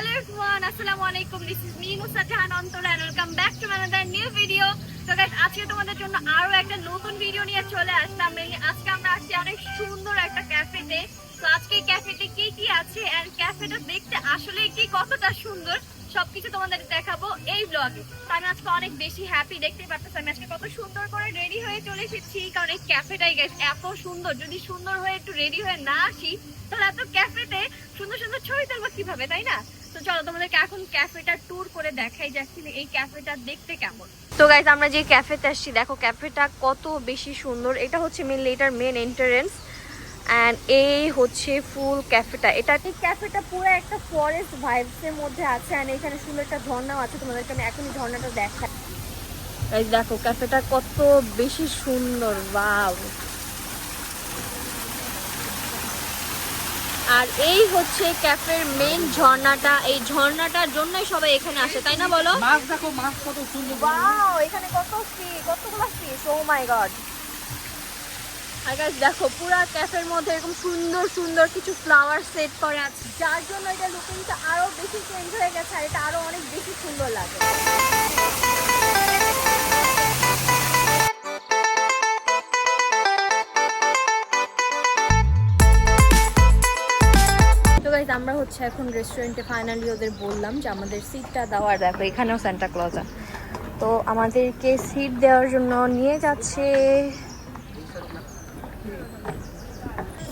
Everyone আসসালামু আলাইকুম this is me Nusrat Jahan Antara and welcome back to another new video তো guys আজকে তোমাদের জন্য আরও একটা নতুন ভিডিও নিয়ে চলে আসলাম। আজকে আমরা আসছি অনেক সুন্দর একটা ক্যাফেতে তো আজকে ক্যাফেতে কি কি আছে এন্ড ক্যাফেটা দেখতে আসলে কি কতটা সুন্দর, সবকিছু তোমাদের দেখাবো এই ব্লগে তো আমি আজকে অনেক বেশি হ্যাপি দেখতে পারতেছি, আমি আজকে কত সুন্দর করে রেডি হয়ে চলে এসেছি, কারণ এই ক্যাফেটাই গাইস এত সুন্দর। যদি সুন্দর হয়ে একটু রেডি হয়ে না আসি, তাহলে এত ক্যাফেতে সুন্দর সুন্দর ছবি তুলবো কীভাবে, তাই না? তো চলো তোমাদেরকে এখন ক্যাফেটা ট্যুর করে দেখাই যাচ্ছি এই ক্যাফেটা দেখতে কেমন। তো গাইজ আমরা যে ক্যাফেতে আসছি দেখো ক্যাফেটা কত বেশি সুন্দর। এটা হচ্ছে মেনলি এটার মেন এন্ট্রান্স অ্যান্ড এই হচ্ছে ফুল ক্যাফেটা। এটা এই ক্যাফেটা পুরো একটা ফরেস্ট ভাইবস এর মধ্যে আছে অ্যান্ড এখানে সুন্দর একটা ঝর্ণাও আছে। তোমাদেরকে আমি এখনই ঝর্ণাটা দেখাই দেখো ক্যাফেটা কত বেশি সুন্দর বাও আর এই হচ্ছে ক্যাফের মেন ঝর্ণাটা। এই ঝর্ণাটার জন্যই সবাই এখানে আসে তাই না বলো? মাছ দেখো মাছ কত সুন্দর ওয়াও এখানে কত ফিশ কতগুলো ফিশ ও মাই গড আর গাইস দেখো পুরা ক্যাফের মধ্যে এরকম সুন্দর সুন্দর কিছু ফ্লাওয়ার সেট করা আছে। যার জন্য এটা লুকিংটা আরও বেশি চেঞ্জ হয়ে গেছে আর এটা আরও অনেক বেশি সুন্দর লাগে। গাইজ আমরা হচ্ছে এখন রেস্টুরেন্টে ফাইনালি ওদের বললাম যে আমাদের সিটটা দেওয়ার দেখো, এখানেও স্যান্টা ক্লজা তো আমাদেরকে সিট দেওয়ার জন্য নিয়ে যাচ্ছে।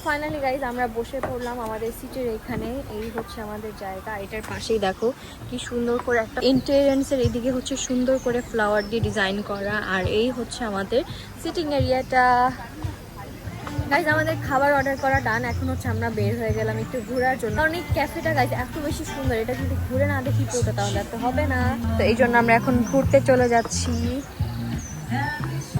ফাইনালি গাইজ আমরা বসে পড়লাম আমাদের সিটের এখানে। এই হচ্ছে আমাদের জায়গা। এটার পাশেই দেখো, কি সুন্দর করে একটা এন্ট্রেন্সের এইদিকে হচ্ছে সুন্দর করে ফ্লাওয়ার দিয়ে ডিজাইন করা। আর এই হচ্ছে আমাদের সিটিং এরিয়াটা গাইজ আমাদের খাবার অর্ডার করা ডান এখন হচ্ছে আমরা বের হয়ে গেলাম একটু ঘোরার জন্য। কারণ এই ক্যাফেটা গাইজ এত বেশি সুন্দর। এটা কিন্তু ঘুরে না দেখি, পুরোটা তাহলে তো হবে না। তো এই জন্য আমরা এখন ঘুরতে চলে যাচ্ছি।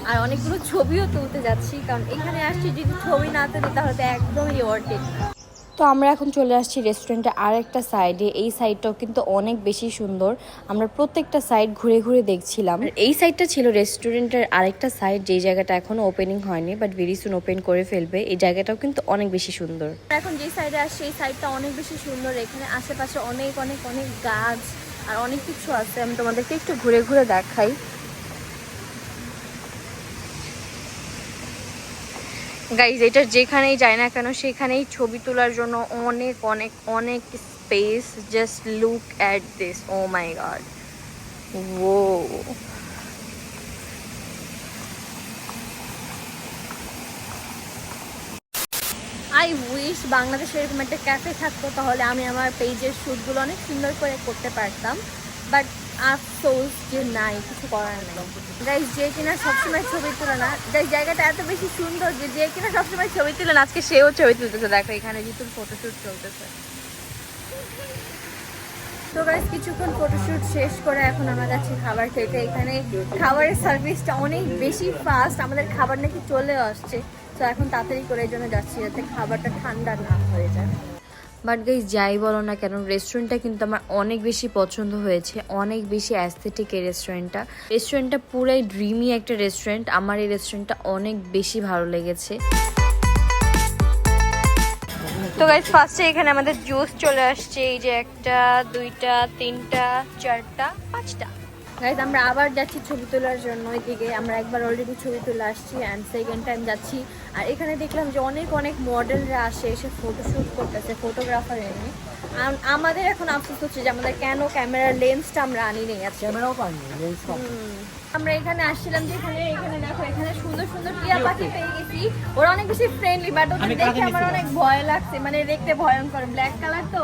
আর অনেকগুলো ছবিও তুলতে যাচ্ছি। কারণ এখানে আসছি যদি ছবি না তুলি, তাহলে তো একদমই ওয়ার্থ না তো আমরা এখন চলে আসছি রেস্টুরেন্টের আরেকটা সাইডে এই সাইডটাও কিন্তু অনেক বেশি সুন্দর। আমরা প্রত্যেকটা সাইড ঘুরে ঘুরে দেখছিলাম। এই সাইডটা ছিল রেস্টুরেন্টের আরেকটা সাইড যেই জায়গাটা এখনও ওপেনিং হয়নি বাট ভেরি সুন ওপেন করে ফেলবে। এই জায়গাটাও কিন্তু অনেক বেশি সুন্দর। এখন যে সাইডে আসছে এই সাইডটা অনেক বেশি সুন্দর। এখানে আশেপাশে অনেক অনেক অনেক গাছ আর অনেক কিছু আছে। আমি তোমাদেরকে একটু ঘুরে ঘুরে দেখাই। গাইজ এটা যেখানেই যায় না কেন, সেখানেই ছবি তোলার জন্য অনেক অনেক অনেক space just look at this oh my god oh I wish বাংলাদেশে এরকম একটা ক্যাফে থাকতো, তাহলে আমি আমার পেজের শ্যুটগুলো অনেক সুন্দর করে করতে পারতাম। বাট আফসোস যে নাই, কিছু করার নেই। গাইজ যে কিনা সবসময় ছবি তোলে না গাইজ জায়গাটা এত বেশি সুন্দর যে যে কিনা সবসময় ছবি তুলে না, আজকে সেও ছবি তুলতেছে, দেখো, এখানে জিতুর ফটোশ্যুট চলতেছে। তো গাইজ কিছুক্ষণ ফটোশ্যুট শেষ করে এখন আমরা যাচ্ছি খাবার খেতে। এখানে খাবারের সার্ভিসটা অনেক বেশি ফাস্ট আমাদের খাবার নাকি চলে আসছে। তো এখন তাড়াতাড়ি করে এই জন্য যাচ্ছি যাতে খাবারটা ঠান্ডা না হয়ে যায়। বাট গাইজ যাই বলো না কেন রেস্টুরেন্টটা কিন্তু আমার অনেক বেশি পছন্দ হয়েছে, অনেক বেশি অ্যাস্থেটিক এই রেস্টুরেন্টটা রেস্টুরেন্টটা পুরাই ড্রিমি একটা রেস্টুরেন্ট আমার এই রেস্টুরেন্টটা অনেক বেশি ভালো লেগেছে। তো গাইজ ফার্স্টে এখানে আমাদের জুস চলে আসছে, এই যে একটা, দুইটা, তিনটা, চারটা, পাঁচটা। গাইজ আমরা আবার যাচ্ছি ছবি তোলার জন্য। এদিকে আমরা একবার অলরেডি ছবি তুলে আসছি অ্যান্ড সেকেন্ড টাইম যাচ্ছি। আর এখানে দেখলাম যে অনেক অনেক মডেলরা আসে এসে ফটোশ্যুট করতেছে ফটোগ্রাফার এনে। আম- আমাদের এখন আফসোস হচ্ছে যে আমাদের কেন ক্যামেরার লেন্সটা আমরা আনি নেই ক্যামেরাও পাইনি লেন্স আমরা এখানে আসছিলাম যে এখানে এখানে দেখো এখানে সুন্দর সুন্দর টিয়া পাখি পেয়ে গেছি। ওরা অনেক বেশি ফ্রেন্ডলি বাট ওদের দেখে আমার অনেক ভয় লাগছে। মানে দেখতে ভয়ঙ্কর। ব্ল্যাক কালার তো?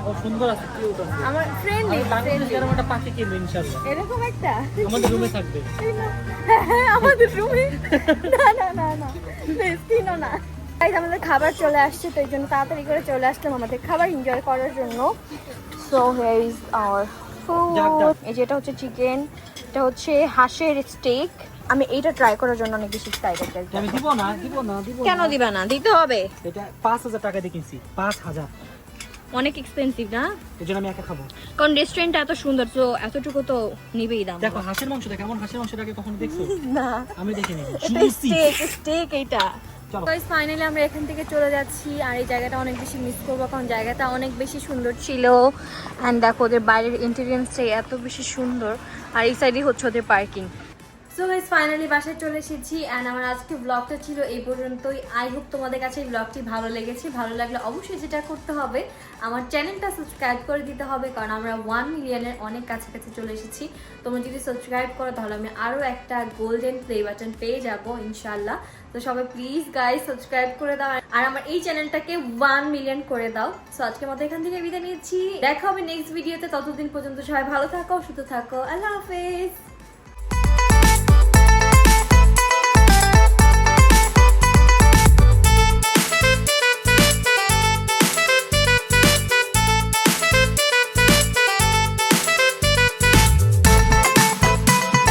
ও সুন্দর আছে কিউট আছে। আমার ফ্রেন্ডলি বাংলাদেশে এরকম একটা পাখি কিনবো ইনশাআল্লাহ এরকম একটা? আমাদের রুমে থাকবে। আমাদের রুমে না না না না। প্লিজ কিনো না। Guys, আমাদের খাবার চলে আসছে তো এই জন্য তাড়াতাড়ি করে চলে আসলাম আমাদের খাবার এনজয় করার জন্য। So here is our food এই যেটা হচ্ছে চিকেন এটা হচ্ছে হাঁসের স্টেক আমি এইটা ট্রাই করার জন্য অনেক বেশি এক্সাইটেড আমি দিব না দিব না দিব কেন। দিবা না? দিতে হবে। এটা পাঁচ হাজার টাকা দিয়ে কিনছি পাঁচ হাজার। অনেক এক্সপেন্সিভ না? জন্য আমি একা খাব। কারণ রেস্টুরেন্টটা এত সুন্দর তো এতটুকু তো নিবেই দাম। দেখো হাঁসের মাংস দেখো এমন হাঁসের মাংসটাকে কখনো দেখছ? না। আমি দেখিনি। এটা স্টেক স্টেক এটা গাইস ফাইনালি আমরা এখান থেকে চলে যাচ্ছি আর এই জায়গাটা অনেক বেশি মিস করব কারণ জায়গাটা অনেক বেশি সুন্দর ছিল। অ্যান্ড দেখো ওদের বাইরের ইন্টেরিয়েন্সটাই এত বেশি সুন্দর। আর এই সাইডে হচ্ছে ওদের পার্কিং সো গাইস ফাইনালি বাসায় চলে এসেছি অ্যান্ড আমার আজকে ব্লগটা ছিল এই পর্যন্তই। আই হোপ তোমাদের কাছে এই ব্লগটি ভালো লেগেছে। ভালো লাগলে অবশ্যই যেটা করতে হবে, আমার চ্যানেলটা সাবস্ক্রাইব করে দিতে হবে, কারণ আমরা ওয়ান মিলিয়নের অনেক কাছাকাছি চলে এসেছি। তোমরা যদি সাবস্ক্রাইব করো, তাহলে আমি আরও একটা গোল্ডেন প্লে বাটন পেয়ে যাব ইনশাল্লাহ তো সবাই প্লিজ গাইস সাবস্ক্রাইব করে দাও, আর আমার এই চ্যানেলটাকে ওয়ান মিলিয়ন করে দাও। সো আজকের মতো এখান থেকে বিদায় নিচ্ছি। দেখা হবে নেক্সট ভিডিওতে ততদিন পর্যন্ত সবাই ভালো থাকো, সুস্থ থাকো। আল্লাহ হাফেজ।